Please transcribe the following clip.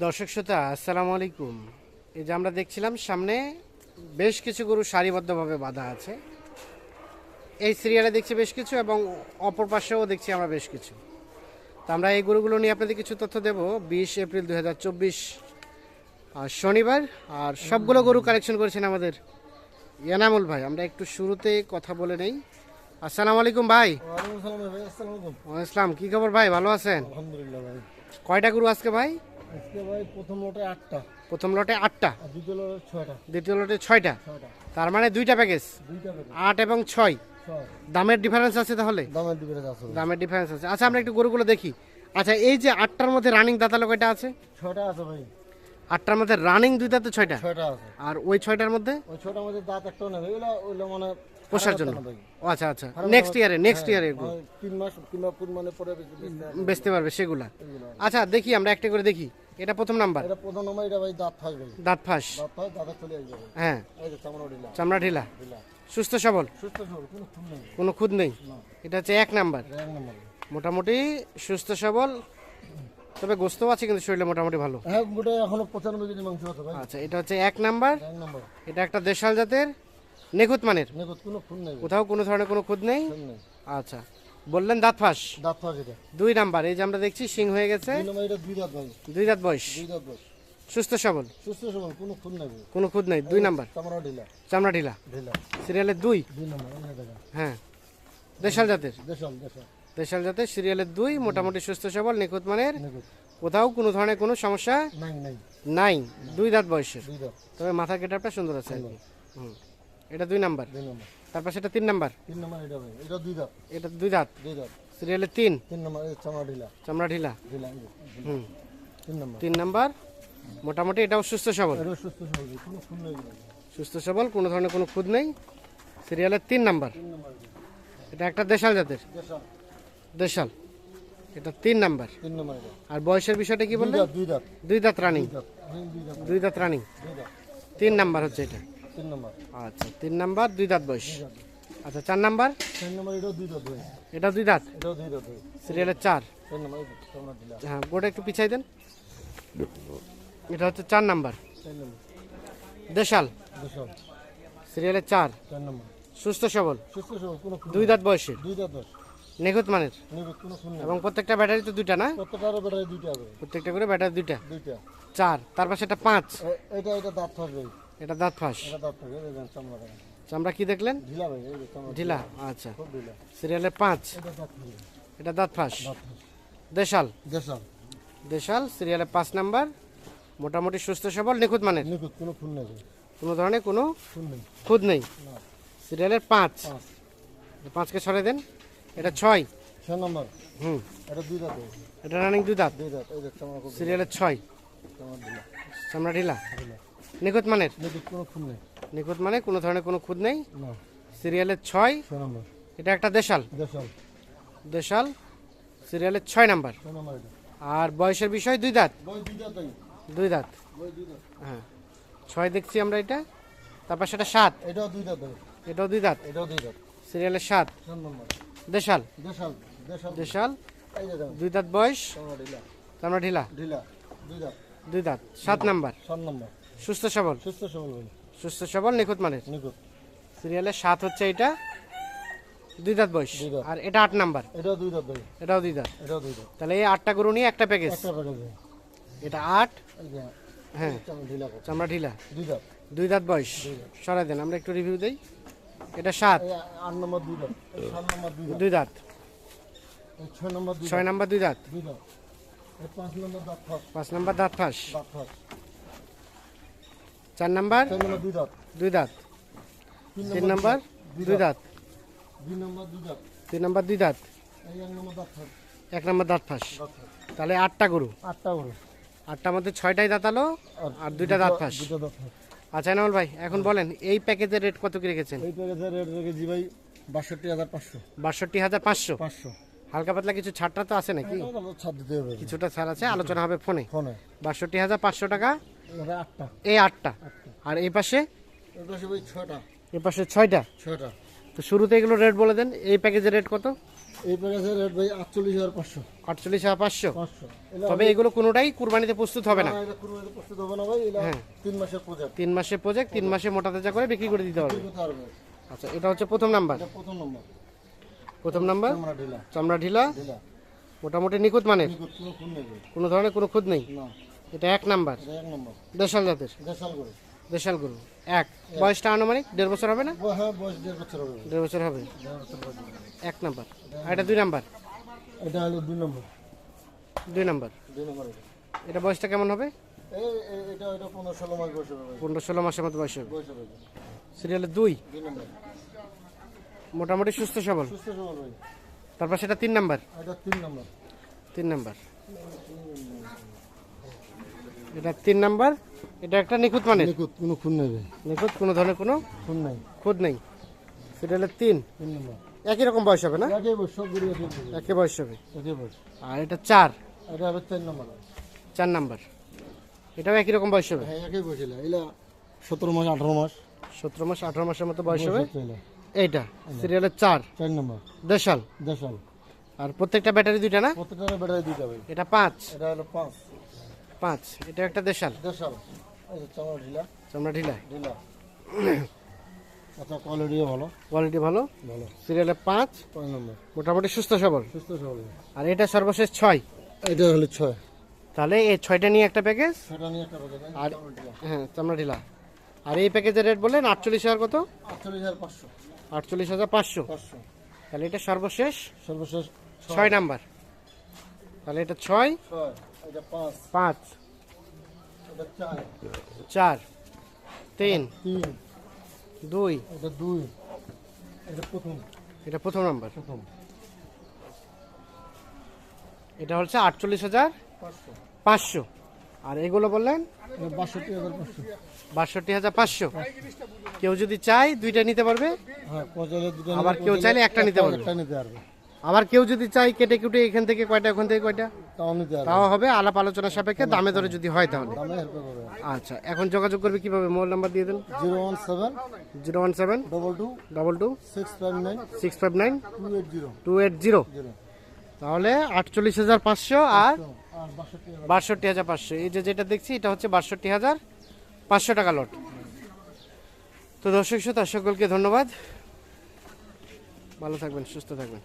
দর্শক শ্রোতা আসসালামু আলাইকুম। এই যে আমরা দেখছিলাম সামনে বেশ কিছু গরু সারিবদ্ধভাবে বাঁধা আছে। এই সিরিয়ালে দেখছি বেশ কিছু এবং অপর পাশেও দেখছি আমরা বেশ কিছু। তো আমরা এই গরুগুলো নিয়ে আপনাদের কিছু তথ্য দেব। বিশ এপ্রিল দু হাজার চব্বিশ শনিবার। আর সবগুলো গরু কালেকশন করেছেন আমাদের ইয়ানামুল ভাই। আমরা একটু শুরুতে কথা বলে নেই। আসসালামু আলাইকুম ভাই। আসসালাম কি খবর ভাই? ভালো আছেন? কয়টা গরু আজকে ভাই? আজকে ভাই প্রথম লটে আটটা। প্রথম লটে আটটা। দ্বিতীয় লটে ছয়টা। দ্বিতীয় লটে ছয়টা। ছয়টা। তার মানে দুইটা প্যাকেজ আট এবং ছয়। দামের ডিফারেন্স আছে তাহলে? দামের দিকে আছে। দামের ডিফারেন্স আছে। আচ্ছা আমরা একটু গরুগুলো দেখি। আচ্ছা এই যে আটটার মধ্যে রানিং দাঁতালো কয়টা আছে? ছয়টা আছে ভাই। আটটার মধ্যে রানিং দুই দাঁতে ছয়টা? ছয়টা আছে। আর ওই ছয়টার মধ্যে? ওই ছয়টার মধ্যে দাঁত একটাও নেবে। ওইগুলো ওইগুলো মানে পোষার জন্য। ও আচ্ছা আচ্ছা। নেক্সট ইয়ারে নেক্সট ইয়ারে তিন মাস কিংবা কোন মানে পরে বেশি বেশি দাম বেচতে পারবে সেগুলা। আচ্ছা দেখি আমরা একটা করে দেখি। এটা প্রথম নাম্বার? এটা প্রথম নম্বর এটা ভাই দাঁত ফাঁস ভাই। দাঁত ফাঁস? দাঁত ফাঁস দাঁতে চলে আসবে হ্যাঁ। এই যে চামড়া ঢিলা। চামড়া ঢিলা? সুস্থ সবল? সুস্থ সবল কোনো খুন নেই। কোনো খুদ নেই? এটা হচ্ছে এক নাম্বার। এক নম্বর মোটামুটি সুস্থ সবল তবে গোস্তও আছে কিন্তু শরীরে মোটামুটি ভালো। হ্যাঁ গোটা এখনও কেজি মাংস আছে ভাই। আচ্ছা এটা হচ্ছে এক নাম্বার। এক নম্বর। এটা একটা দেশাল জাতের নিখুঁত মানের। নেগত কোনো খুন নেই কোথাও কোনো ধরনের কোনো খুদ নেই। আচ্ছা। বললেন দাঁত ফাঁস। দাঁত ফাঁস এটা। দুই নাম্বার এই যে আমরা দেখছি সিং হয়ে গেছে। দুই নম্বর এটা দুই দাঁত ভাই দুই দাঁত বয়স। দুই দাঁত বয়স। সুস্থ সবল? সুস্থ সবল কোনো খুন নাই কোনো খুদ নেই দুই নাম্বার। চামড়া ঢিলা। চামড়া ঢিলা। ঢিলা। সিরিয়ালের দুই? দুই নম্বর হ্যাঁ। দেশাল জাতের? দেশাল দেশাল। দেশাল জাতের সিরিয়ালের দুই মোটামুটি সুস্থ সবল নিখুঁত মানের। কোথাও কোনো ধরনের কোনো সমস্যা নাই নাই। নাই। দুই দাঁত বয়সের। দুই দাঁত। তবে মাথার গেটারটা সুন্দর আছে হুম। এটা দুই নাম্বার। দুই নম্বর। তারপর সেটা তিন নাম্বার। তিন নম্বর এটা ভাই এটা দুই দাঁত। এটা দুই দাঁত? দুই দাঁত। সিরিয়ালের তিন? তিন নম্বর চামড়া ঢিলা। চামড়া ঢিলা? ঢিলা হুম। তিন নম্বর। তিন নাম্বার? মোটামুটি এটাও সুস্থ সবল। এটা সুস্থ সবল কোনো খুন নেই সুস্থ সবল কোনো ধরনের কোনো খুদ নেই। সিরিয়ালের তিন নাম্বার। এটা। একটা দেশাল জাতের? দেশাল। দেশাল। এটা তিন নাম্বার। তিন নম্বর আর বয়সের বিষয়টা কি বললেন? দুই দাঁত। দুই দাঁত রানিং দুই দাঁত রানিং দুই দাঁত। তিন নাম্বার হচ্ছে এটা। তিন নম্বর। আচ্ছা তিন নাম্বার দুই দাঁত বয়স। আচ্ছা চার নাম্বার? তিন নম্বর এটাও দুই দাঁত ভাই এটা দুই দাঁত? এটাও দুই দাঁত ভাই সিরিয়ালের চার? নম্বর হ্যাঁ গোটা একটু পিছাই দেন। এটা হচ্ছে চার নাম্বার। দেশাল? দেশাল। সিরিয়ালের চার। চার নম্বর। সুস্থ সবল? সুস্থ সবল কোনো দুই দাঁত বয়সের? দুই দাঁত নিখুঁত মানের? এবং প্রত্যেকটা ব্যাটারি তো দুইটা না? প্রত্যেকটা করে ব্যাটারি দুইটা? দুইটা। চার তারপর সেটা পাঁচ। এটা এটা দাঁত থাকবে। এটা দাঁত ফাঁস? চামড়া কি দেখলেন? ঢিলা আচ্ছা। সিরিয়ালের পাঁচ। এটা দাঁত ফাঁস। দেশাল? দেশাল। দেশাল সিরিয়ালের পাঁচ নাম্বার। মোটামুটি সুস্থ সবল নিখুঁত মানের? কোনো ধরনের কোনো খুদ নেই। সিরিয়ালের পাঁচ। পাঁচ। পাঁচকে সরে দেন। এটা ছয়। ছয় নম্বর। হুম। এটা দুই দাঁত। এটা রানিং দুই দাঁত। দুই দাঁত সিরিয়ালের ছয়। চামড়া ঢিলা। নিখুঁত মানের? নিখুঁত কোনো খুন নেই। নিখুঁত মানে কোনো ধরনের কোনো খুদ নেই? না। সিরিয়ালের ছয়? নম্বর। এটা একটা দেশাল? দেশাল। দেশাল। সিরিয়ালের ছয় নাম্বার। আর বয়সের বিষয় দুই দাঁত? দুই দাঁত হ্যাঁ। ছয় দেখছি আমরা এটা। তারপর সেটা সাত। এটাও দুই দাঁত এটাও দুই দাঁত? এটাও দুই দাঁত। সিরিয়ালের সাত? দেশাল? দেশাল। দেশাল। দুই দাঁত বয়স? চামড়া ঢিলা। আমরা ঢিলা? ঢিলা। দুই দাঁত। দুই দাঁত। সাত নাম্বার। সাত নম্বর। সুস্থ সবল সুস্থ সবল ভাই সুস্থ সবল নিখুঁত মানের নিখুঁত সিরিয়ালের সাত হচ্ছে এটা দুই দাঁত বয়স আর এটা আট নাম্বার এটাও দুই দাঁত ভাই এটাও দুই দাঁত এটাও দুই দাঁত তাহলে এই আটটা গরু নিয়ে একটা প্যাকেজ একটা প্যাকেজ এটা আট হ্যাঁ চামড়া ঢিলা করে। চামড়া ঢিলা দুই দাঁত দুই দাঁত বয়স সরাই দেন আমরা একটু রিভিউ দেই এটা সাত আট নম্বর দুই দাঁত সাত নম্বর দুই দাঁত দুই দাঁত ছয় নম্বর দুই ছয় দাঁত নাম্বার দুই দাঁত দুই দাঁত পাঁচ নম্বর দাঁত ফাঁস পাঁচ নাম্বার দাঁত ফাঁস দাঁত ফাঁস চার নাম্বার? দুই দাঁত। তিন নাম্বার দুই দাঁত। তিন নাম্বার দুই দাঁত? এক নম্বর দাঁত ফাঁস। তাহলে আটটা গরু। আটটা করে আটটার মধ্যে ছয়টাই দাঁতালো আর দুইটা দাঁত ফাঁস। আচ্ছা নামল ভাই এখন বলেন এই প্যাকেজের রেট কত কি রেখেছেন? এই প্যাকেজের রেট রেখেছি ভাই বাষট্টি হাজার পাঁচশো। বাষট্টি হাজার পাঁচশো? পাঁচশো। হালকা পাতলা কিছু ছাড়টা তো আছে নাকি? কিছুটা ছাড় আছে আলোচনা হবে ফোনে। ফোনে। বাষট্টি হাজার পাঁচশো টাকা আটটা। এই আটটা। আর এই পাশে? ছটা। এই পাশে ছয়টা? ছটা। তো শুরুতে এগুলো রেট বলে দেন এই প্যাকেজের রেট কত? এই প্যাকেজের রেট ভাই আটচল্লিশ হাজার পাঁচশো। আটচল্লিশ হাজার পাঁচশো। তবে এগুলো কোনোটাই কুরবানিতে প্রস্তুত হবে না। কুরবানিতে প্রস্তুত হবে না ভাই হ্যাঁ। তিন মাসের প্রজেক্ট তিন মাসের প্রজেক্ট তিন মাসে মোটা তাজা করে বিক্রি করে দিতে হবে। আচ্ছা এটা হচ্ছে প্রথম নাম্বার। প্রথম নম্বর। প্রথম চামড়া ঢিলা। মোটামুটি নিখুঁত নিখুঁত কোনো ধরনের কোনো খুঁত নেই? এটা এক নাম্বার। এক নম্বর। দেশাল জাতের? দেশাল গরু। এক। বয়সটা আনুমানিক? দেড় বছর হবে না? হ্যাঁ বয়স দেড় বছর হবে। দেড় বছর। এক নাম্বার। আর এটা দুই নাম্বার? এটা হলো দুই নম্বর। দুই নাম্বার। দুই নম্বর এটা। বয়সটা কেমন হবে? পনেরো ষোলো মাসের মতো বয়স হবে। সিরিয়ালে দুই? মোটামুটি সুস্থ সবল? তারপর সেটা তিন নাম্বার? তিন নম্বর। তিন নাম্বার। এটা তিন নাম্বার এটা একটা নিখুঁত মানে নিখুঁত কোনো খুন নেই নিখুঁত কোনো ধরনের কোনো খুন নাই। খুঁত নেই। সিরিয়ালে তিন। তিন নম্বর। একই রকম বয়স হবে না? একই বয়স সব একই বয়স। হবে। একই বয়স। আর এটা চার। এটা হবে তিন নম্বর। চার নাম্বার। এটাও একই রকম বয়স হবে? হ্যাঁ একই বয়স এলা সতেরো মাস আঠারো মাস। সতেরো মাস আঠারো মাসের মতো বয়স হবে। এইটা। সিরিয়ালের চার। চার নম্বর। দেশাল। দেশাল। আর প্রত্যেকটা ব্যাটারি দুইটা না? প্রত্যেকটা ব্যাটারি হবে এটা পাঁচ। এটা হলো পাঁচ। পাঁচ এটা একটা দেশাল। দেশাল। চামড়া ঢিলা। চামড়া ঢিলা। ঢিলা। আচ্ছা কোয়ালিটিও ভালো। কোয়ালিটি ভালো? ভালো। সিরিয়ালে পাঁচ পাঁচ নম্বর। মোটামুটি সুস্থ সবল। সুস্থ সবল। আর এটা সর্বশেষ ছয়। এটা হলো ছয়। তাহলে এই ছয়টা নিয়ে একটা প্যাকেজ নিয়ে একটা আর হ্যাঁ চামড়া ঢিলা। আর এই প্যাকেজের রেট বললেন আটচল্লিশ হাজার কত? আটচল্লিশ হাজার পাঁচশো। আটচল্লিশ হাজার পাঁচশো। পাঁচশো। তাহলে এটা সর্বশেষ সর্বশেষ ছয় নাম্বার। তাহলে এটা ছয়। ছয়। পাঁচ চার তিন দুই এটা দুই এটা প্রথম এটা প্রথম নাম্বার প্রথম এটা হচ্ছে আটচল্লিশ হাজার পাঁচশো। আর এগুলো বললেন? বাষট্টি হাজার পাঁচশো। বাষট্টি হাজার পাঁচশো। কেউ যদি চায় দুইটা নিতে পারবে। হ্যাঁ আবার কেউ চাইলে একটা নিতে পারবে। আবার কেউ যদি চায় কেটে কুটে এখান থেকে কয়টা ওখান থেকে কয়টা? তাও হবে আলাপ আলোচনা সাপেক্ষে দামে দরে যদি হয় তাহলে। আচ্ছা এখন যোগাযোগ করবে কীভাবে? মোবাইল নাম্বার দিয়ে দেন। Zero one seven zero one seven double two double two six five nine six five nine two eight zero. Two eight zero. তাহলে আটচল্লিশ হাজার পাঁচশো আর আর বাষট্টি হাজার। বাষট্টি হাজার পাঁচশো। এই যে যেটা দেখছি এটা হচ্ছে বাষট্টি হাজার পাঁচশো টাকা লট। তো দর্শক শ্রোতা সকলকে ধন্যবাদ। ভালো থাকবেন সুস্থ থাকবেন।